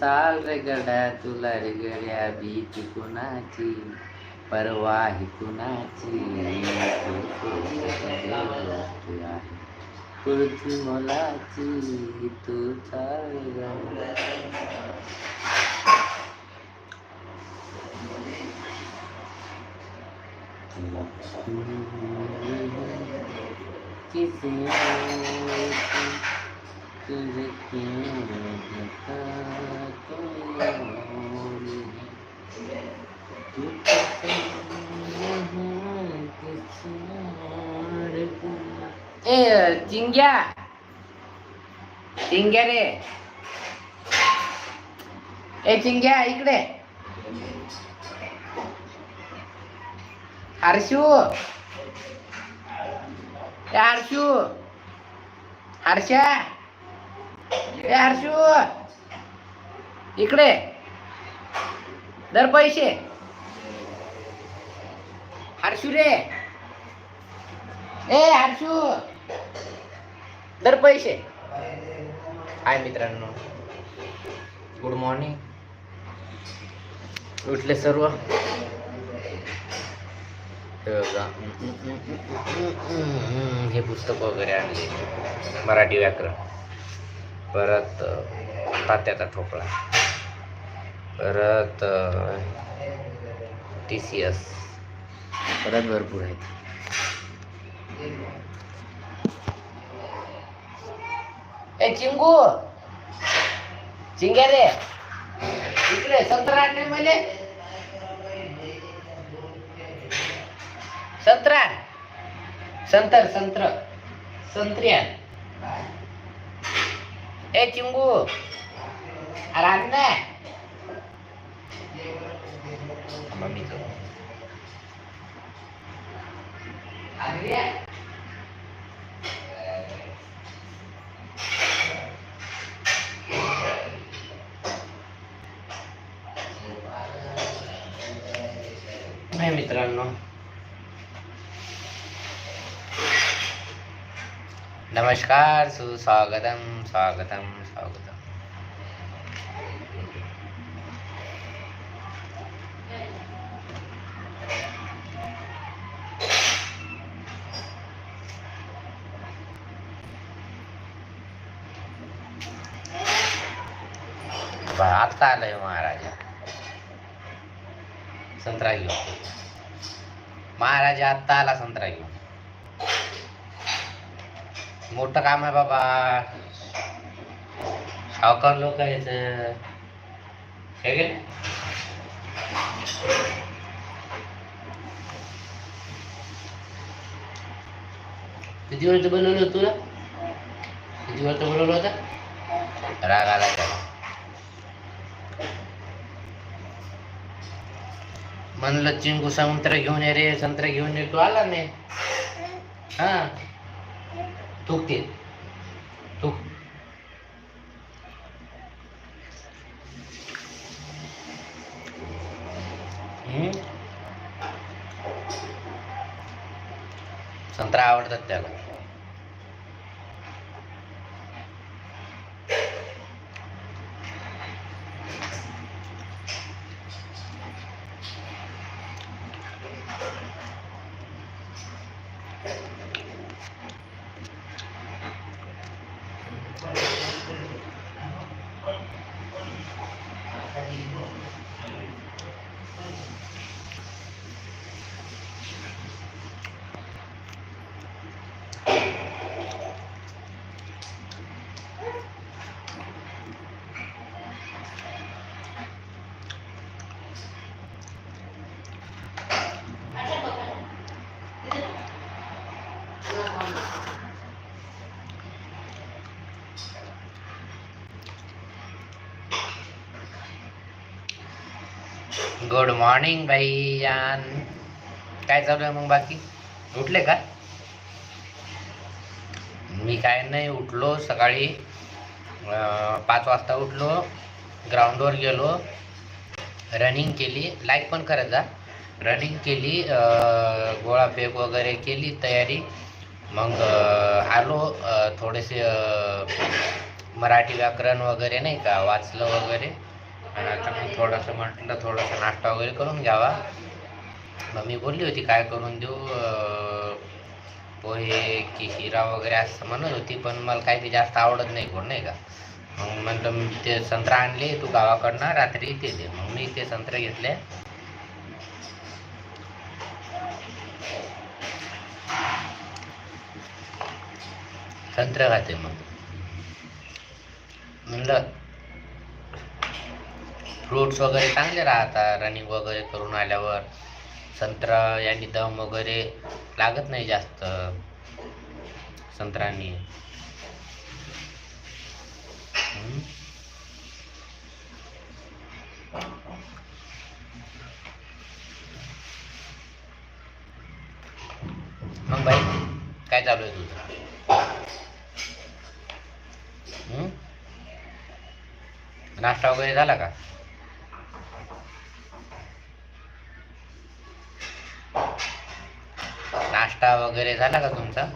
कुर्ती मुलाची तू चाल रे गड्या तुला रे गड्या भीती कुणाची परवाही कुणाची तू सोबत गोष्ट आहे. कुर्ती मुलाची तू चाल रे गड्या किसी और को तुझे क्यों लगता कोई और है। तू पसंद है किसी और को। ए चिंग्या चिंग्या रे ए चिंग्या इकडे हर्षू ए हर्षू हर्षा ए हर्षू! इकडे. दर पैसे. हर्षू रे. ए हर्षू! दर पैसे. हाय मित्रांनो. गुड मॉर्निंग उठले सर्व. हे हे पुस्तक वगैरे आणले. मराठी व्याकरण. परत तात्याचा ठोकळा. परत टी सी एस परत भरपूर आहेत. ए चिंगू! चिंग्या रे! इकडे संत्रा आणले मले. संत्रा संतर संत्र. संत्र्या ए चिंगू अरे ना मम्मी तो मित्रांनो नमस्कार सुस्वागतम स्वागतम स्वागतम. आता आलंय महाराजा. संत्रा घेऊन. महाराजा आत्ता आला संत्रा घेऊन. मोठं काम आहे बाबा. सावकार लोक आहेत. हे किती वर्ष बनवलं होतं तुला? किती वर्ष बनवलं होतं? राग आला त्याला. म्हणलं चिंगू संत्र घेऊन ये रे संत्र घेऊन ये. तू आला नाही? हा? थूक ते थूक संत्रा आवडतात त्याला. गुड मॉर्निंग भाईजान काय चालू आहे मग बाकी? उठले का? मी काय नाही उठलो. सकाळी अं, पाच वाजता उठलो. ग्राउंडवर गेलो. रनिंग केली. लाईक पण करत जा. रनिंग केली. अं, गोळाफेक वगैरे केली. तयारी. मग आलो थोडेसे मराठी व्याकरण वगैरे नाही का वाचलं वगैरे. आणि आता मग थोडंसं म्हटलं थोडंसं नाश्ता वगैरे करून घ्यावा. मग मी बोलली होती काय करून देऊ पोहे की शिरा वगैरे असं म्हणत होती पण मला काही ते जास्त आवडत नाही कोण नाही का. मग म्हटलं ते संत्रा आणले तू गावाकडनं रात्री ते दे. मग मी ते संत्रे घेतले. संत्र खाते मग. म्हणलं फ्रूट्स वगैरे चांगले राहतात रनिंग वगैरे करून आल्यावर संत्रा यांनी दम वगैरे लागत नाही जास्त संत्रांनी. मग बाई काय चालू आहे तुझं? नाश्ता वगैरे झाला का? नाश्ता वगैरे झाला का तुमचा?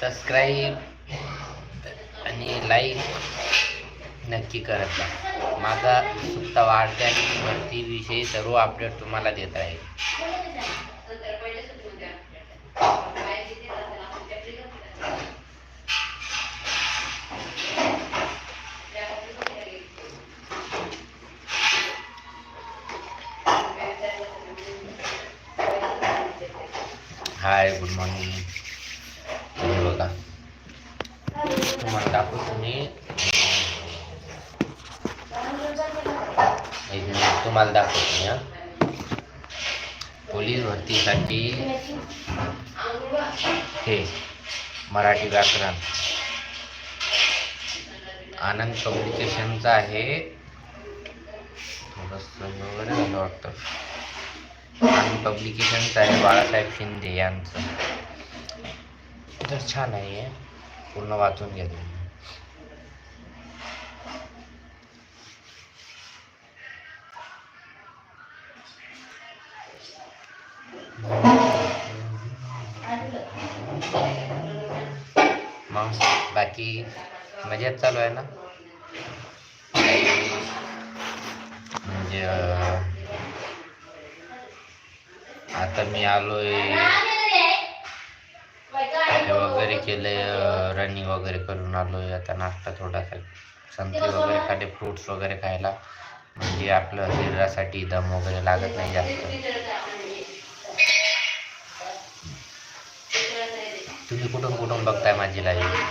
सबस्क्राईब आणि लाईक नक्की करत जा माझा उत्सुकता वाढते आणि भरतीविषयी सर्व अपडेट तुम्हाला देत राहील. हाय गुड मॉर्निंग हे बघा तुम्हाला दाखवतो मी. एक तुम्हाला दाखवतो मी हा. पोलीस भरतीसाठी हे मराठी व्याकरण. आनंद कम्युनिकेशनचं आहे. थोडंसं वगैरे झालं वाटतं. आनंद पब्लिकेशनचं आहे बाळासाहेब शिंदे यांचं. तर छान आहे. पूर्ण वाचून घ्या मग बाकी मजेत चालू आहे ना? म्हणजे आता मी आलोय वगैरे केलंय रनिंग वगैरे करून आलोय. आता नाश्ता थोडासा संत्री वगैरे खाते फ्रुट्स वगैरे खायला. म्हणजे आपलं शरीरासाठी दम वगैरे लागत नाही जास्त. तुम्ही कुठून कुठून बघताय माझी लाईव्ह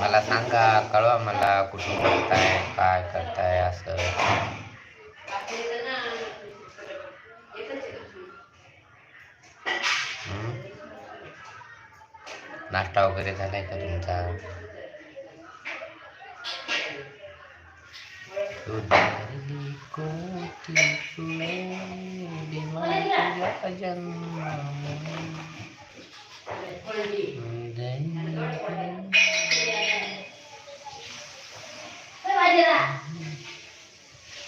मला सांगा कळवा मला कुठून बघताय काय करताय असं. नाश्ता वगैरे झाला आहे का तुमचा?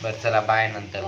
बरं चला बाय नंतर